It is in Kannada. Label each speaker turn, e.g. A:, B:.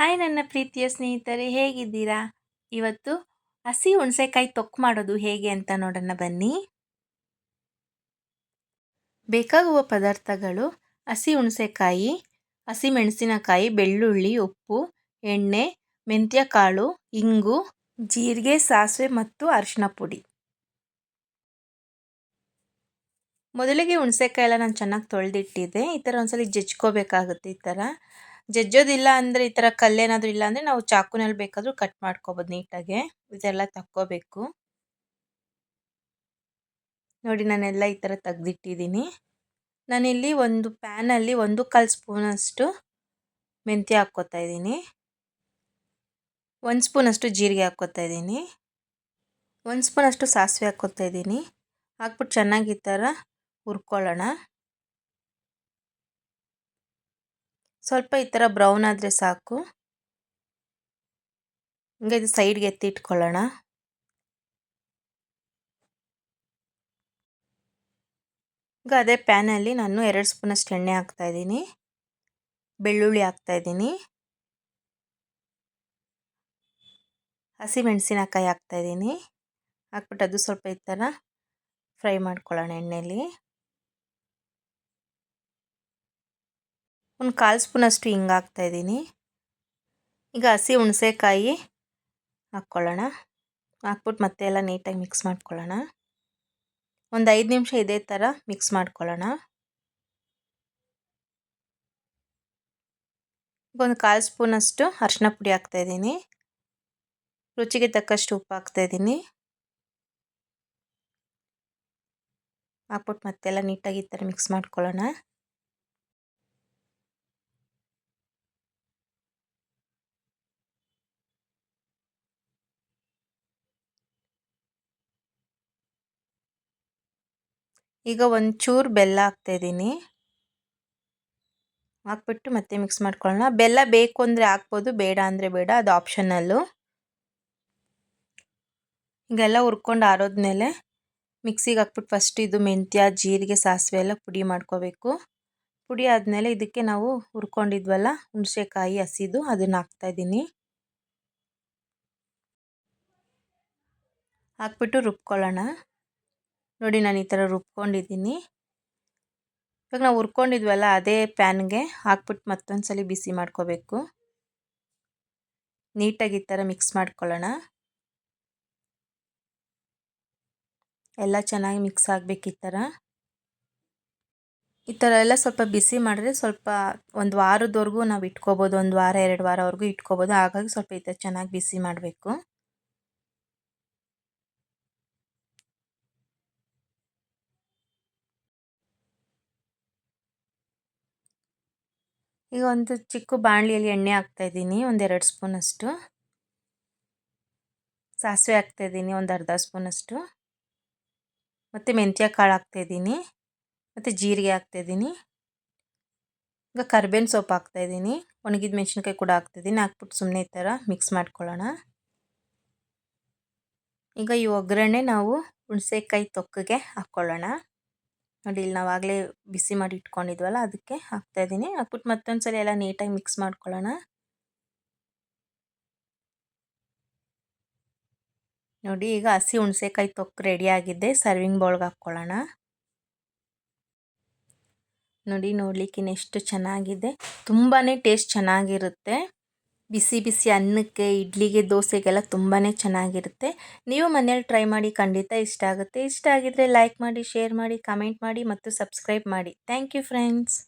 A: ಹಾಯ್ ನನ್ನ ಪ್ರೀತಿಯ ಸ್ನೇಹಿತರೆ, ಹೇಗಿದ್ದೀರಾ? ಇವತ್ತು ಹಸಿ ಹುಣಸೆಕಾಯಿ ತೊಕ್ಕು ಮಾಡೋದು ಹೇಗೆ ಅಂತ ನೋಡೋಣ, ಬನ್ನಿ. ಬೇಕಾಗುವ ಪದಾರ್ಥಗಳು ಹಸಿ ಹುಣಸೆಕಾಯಿ, ಹಸಿ ಮೆಣಸಿನಕಾಯಿ, ಬೆಳ್ಳುಳ್ಳಿ, ಉಪ್ಪು, ಎಣ್ಣೆ ಮೆಂತ್ಯ ಕಾಳು ಇಂಗು, ಜೀರಿಗೆ, ಸಾಸಿವೆ ಮತ್ತು ಅರಿಶಿನ ಪುಡಿ. ಮೊದಲಿಗೆ ಹುಣಸೆಕಾಯಿ ಎಲ್ಲ ನಾನು ಚೆನ್ನಾಗಿ ತೊಳೆದಿಟ್ಟಿದ್ದೆ. ಈ ಥರ ಒಂದ್ಸಲ ಜಜ್ಕೋಬೇಕಾಗುತ್ತೆ ಈ ಥರ. ಜಜ್ಜೋದಿಲ್ಲ ಅಂದರೆ ಈ ಥರ ಕಲ್ಲೇನಾದರೂ ಇಲ್ಲ ಅಂದರೆ ನಾವು ಚಾಕುನಲ್ಲಿ ಬೇಕಾದರೂ ಕಟ್ ಮಾಡ್ಕೋಬೋದು ನೀಟಾಗೆ. ಇದೆಲ್ಲ ತಕ್ಕೋಬೇಕು. ನೋಡಿ ನಾನೆಲ್ಲ ಈ ಥರ ತೆಗ್ದಿಟ್ಟಿದ್ದೀನಿ. ನಾನಿಲ್ಲಿ ಒಂದು ಪ್ಯಾನಲ್ಲಿ ಒಂದು ಕಾಲು ಸ್ಪೂನಷ್ಟು ಮೆಂತ್ಯ ಹಾಕ್ಕೋತಾ ಇದ್ದೀನಿ. ಒಂದು ಸ್ಪೂನಷ್ಟು ಜೀರಿಗೆ ಹಾಕ್ಕೋತಾ ಇದ್ದೀನಿ. ಒಂದು ಸ್ಪೂನಷ್ಟು ಸಾಸಿವೆ ಹಾಕ್ಕೋತಾ ಇದ್ದೀನಿ. ಹಾಕ್ಬಿಟ್ಟು ಚೆನ್ನಾಗಿ ಈ ಥರ ಹುರ್ಕೊಳ್ಳೋಣ. ಸ್ವಲ್ಪ ಈ ಥರ ಬ್ರೌನ್ ಆದರೆ ಸಾಕು. ಹಂಗೆ ಇದು ಸೈಡ್ಗೆ ಎತ್ತಿಟ್ಕೊಳ್ಳೋಣ ಈಗ ಅದೇ ಪ್ಯಾನಲ್ಲಿ ನಾನು ಎರಡು ಸ್ಪೂನಷ್ಟು ಎಣ್ಣೆ ಹಾಕ್ತಾಯಿದ್ದೀನಿ ಬೆಳ್ಳುಳ್ಳಿ ಹಾಕ್ತಾಯಿದ್ದೀನಿ ಹಸಿಮೆಣಸಿನಕಾಯಿ ಹಾಕ್ತಾಯಿದ್ದೀನಿ ಹಾಕ್ಬಿಟ್ಟು ಅದು ಸ್ವಲ್ಪ ಈ ಥರ ಫ್ರೈ ಮಾಡ್ಕೊಳ್ಳೋಣ ಎಣ್ಣೆಯಲ್ಲಿ ಒಂದು ಕಾಲು ಸ್ಪೂನಷ್ಟು ಹಿಂಗೆ ಹಾಕ್ತಾಯಿದ್ದೀನಿ ಈಗ ಹಸಿ ಹುಣಸೆಕಾಯಿ ಹಾಕ್ಕೊಳ್ಳೋಣ ಹಾಕ್ಬಿಟ್ಟು ಮತ್ತೆ ಎಲ್ಲ ನೀಟಾಗಿ ಮಿಕ್ಸ್ ಮಾಡ್ಕೊಳ್ಳೋಣ. ಒಂದು ಐದು ನಿಮಿಷ ಇದೇ ಥರ ಮಿಕ್ಸ್ ಮಾಡ್ಕೊಳ್ಳೋಣ. ಒಂದು ಕಾಲು ಸ್ಪೂನಷ್ಟು ಅರಿಶಿನ ಪುಡಿ ಹಾಕ್ತಾಯಿದ್ದೀನಿ ರುಚಿಗೆ ತಕ್ಕಷ್ಟು ಉಪ್ಪು ಹಾಕ್ತಾಯಿದ್ದೀನಿ ಹಾಕ್ಬಿಟ್ಟು ಮತ್ತೆಲ್ಲ ನೀಟಾಗಿ ಈ ಥರ ಮಿಕ್ಸ್ ಮಾಡ್ಕೊಳ್ಳೋಣ. ಈಗ ಒಂಚೂರು ಬೆಲ್ಲ ಹಾಕ್ತಾಯಿದ್ದೀನಿ ಹಾಕ್ಬಿಟ್ಟು ಮತ್ತೆ ಮಿಕ್ಸ್ ಮಾಡ್ಕೊಳ್ಳೋಣ. ಬೆಲ್ಲ ಬೇಕು ಅಂದರೆ ಹಾಕ್ಬೋದು, ಬೇಡ ಅಂದರೆ ಬೇಡ, ಅದು ಆಪ್ಷನಲ್ಲು ಈಗೆಲ್ಲ ಹುರ್ಕೊಂಡು ಆರೋದ್ಮೇಲೆ ಮಿಕ್ಸಿಗೆ ಹಾಕ್ಬಿಟ್ಟು ಫಸ್ಟ್ ಇದು ಮೆಂತ್ಯ, ಜೀರಿಗೆ, ಸಾಸಿವೆ ಎಲ್ಲ ಪುಡಿ ಮಾಡ್ಕೋಬೇಕು. ಪುಡಿ ಆದಮೇಲೆ ಇದಕ್ಕೆ ನಾವು ಹುರ್ಕೊಂಡಿದ್ವಲ್ಲ, ಹುಣಸೆಕಾಯಿ, ಹಸಿದು ಅದನ್ನು ಹಾಕ್ತಾಯಿದ್ದೀನಿ ಹಾಕ್ಬಿಟ್ಟು ರುಬ್ಕೊಳ್ಳೋಣ. ನೋಡಿ ನಾನು ಈ ಥರ ರುಬ್ಕೊಂಡಿದ್ದೀನಿ. ಇವಾಗ ನಾವು ಹುರ್ಕೊಂಡಿದ್ವಲ್ಲ ಅದೇ ಪ್ಯಾನ್ಗೆ ಹಾಕ್ಬಿಟ್ಟು ಮತ್ತೊಂದು ಸಲ ಬಿಸಿ ಮಾಡ್ಕೋಬೇಕು. ನೀಟಾಗಿ ಈ ಥರ ಮಿಕ್ಸ್ ಮಾಡ್ಕೊಳ್ಳೋಣ. ಎಲ್ಲ ಚೆನ್ನಾಗಿ ಮಿಕ್ಸ್ ಆಗಬೇಕು ಈ ಥರ ಈ ಥರ ಎಲ್ಲ ಸ್ವಲ್ಪ ಬಿಸಿ ಮಾಡಿದ್ರೆ ಸ್ವಲ್ಪ ಒಂದು ವಾರದವರೆಗೂ ನಾವು ಇಟ್ಕೋಬೋದು, ಒಂದು ವಾರ, ಎರಡು ವಾರವರೆಗೂ ಇಟ್ಕೋಬೋದು. ಹಾಗಾಗಿ ಸ್ವಲ್ಪ ಈ ಥರ ಚೆನ್ನಾಗಿ ಬಿಸಿ ಮಾಡಬೇಕು. ಈಗ ಒಂದು ಚಿಕ್ಕ ಬಾಣಲಿಯಲ್ಲಿ ಎಣ್ಣೆ ಹಾಕ್ತಾಯಿದ್ದೀನಿ ಒಂದೆರಡು ಸ್ಪೂನಷ್ಟು. ಸಾಸಿವೆ ಹಾಕ್ತಾಯಿದ್ದೀನಿ ಒಂದು ಅರ್ಧ ಸ್ಪೂನಷ್ಟು. ಮತ್ತು ಮೆಂತ್ಯ ಕಾಳು ಹಾಕ್ತಾಯಿದ್ದೀನಿ ಮತ್ತು ಜೀರಿಗೆ ಹಾಕ್ತಾಯಿದ್ದೀನಿ ಈಗ ಕರ್ಬೇವಿನ ಸೊಪ್ಪು ಹಾಕ್ತಾಯಿದ್ದೀನಿ ಒಣಗಿದ ಮೆಣಸಿನ್ಕಾಯಿ ಕೂಡ ಹಾಕ್ತಾಯಿದ್ದೀನಿ ಹಾಕ್ಬಿಟ್ಟು ಸುಮ್ಮನೆ ಈ ಥರ ಮಿಕ್ಸ್ ಮಾಡ್ಕೊಳ್ಳೋಣ. ಈಗ ಈ ಒಗ್ಗರಣೆ ನಾವು ಹುಣಸೆಕಾಯಿ ತೊಕ್ಕಗೆ ಹಾಕ್ಕೊಳ್ಳೋಣ. ನೋಡಿ ಇಲ್ಲಿ ನಾವಾಗಲೇ ಬಿಸಿ ಮಾಡಿ ಇಟ್ಕೊಂಡಿದ್ವಲ್ಲ, ಅದಕ್ಕೆ ಹಾಕ್ತಾ ಇದ್ದೀನಿ. ಹಾಕ್ಬಿಟ್ಟು ಮತ್ತೊಂದು ಸಲ ಎಲ್ಲ ನೀಟಾಗಿ ಮಿಕ್ಸ್ ಮಾಡ್ಕೊಳ್ಳೋಣ. ನೋಡಿ, ಈಗ ಹಸಿ ಹುಣಸೆಕಾಯಿ ತೊಕ್ಕು ಆಗಿದೆ. ಸರ್ವಿಂಗ್ ಬೌಲ್ಗೆ ಹಾಕ್ಕೊಳ್ಳೋಣ. ನೋಡಿ, ನೋಡ್ಲಿಕ್ಕೆ ಎಷ್ಟು ಚೆನ್ನಾಗಿದೆ. ತುಂಬಾ ಟೇಸ್ಟ್ ಚೆನ್ನಾಗಿರುತ್ತೆ. ಬಿಸಿ ಬಿಸಿ ಅನ್ನಕ್ಕೆ, ಇಡ್ಲಿಗೆ, ದೋಸೆಗೆಲ್ಲ ತುಂಬಾ ಚೆನ್ನಾಗಿರುತ್ತೆ. ನೀವು ಮನೇಲಿ ಟ್ರೈ ಮಾಡಿ ಖಂಡಿತ ಇಷ್ಟ ಆಗುತ್ತೆ. ಇಷ್ಟ ಆಗಿದ್ರೆ ಲೈಕ್ ಮಾಡಿ ಶೇರ್ ಮಾಡಿ ಕಮೆಂಟ್ ಮಾಡಿ ಮತ್ತು ಸಬ್ಸ್ಕ್ರೈಬ್ ಮಾಡಿ. Thank you friends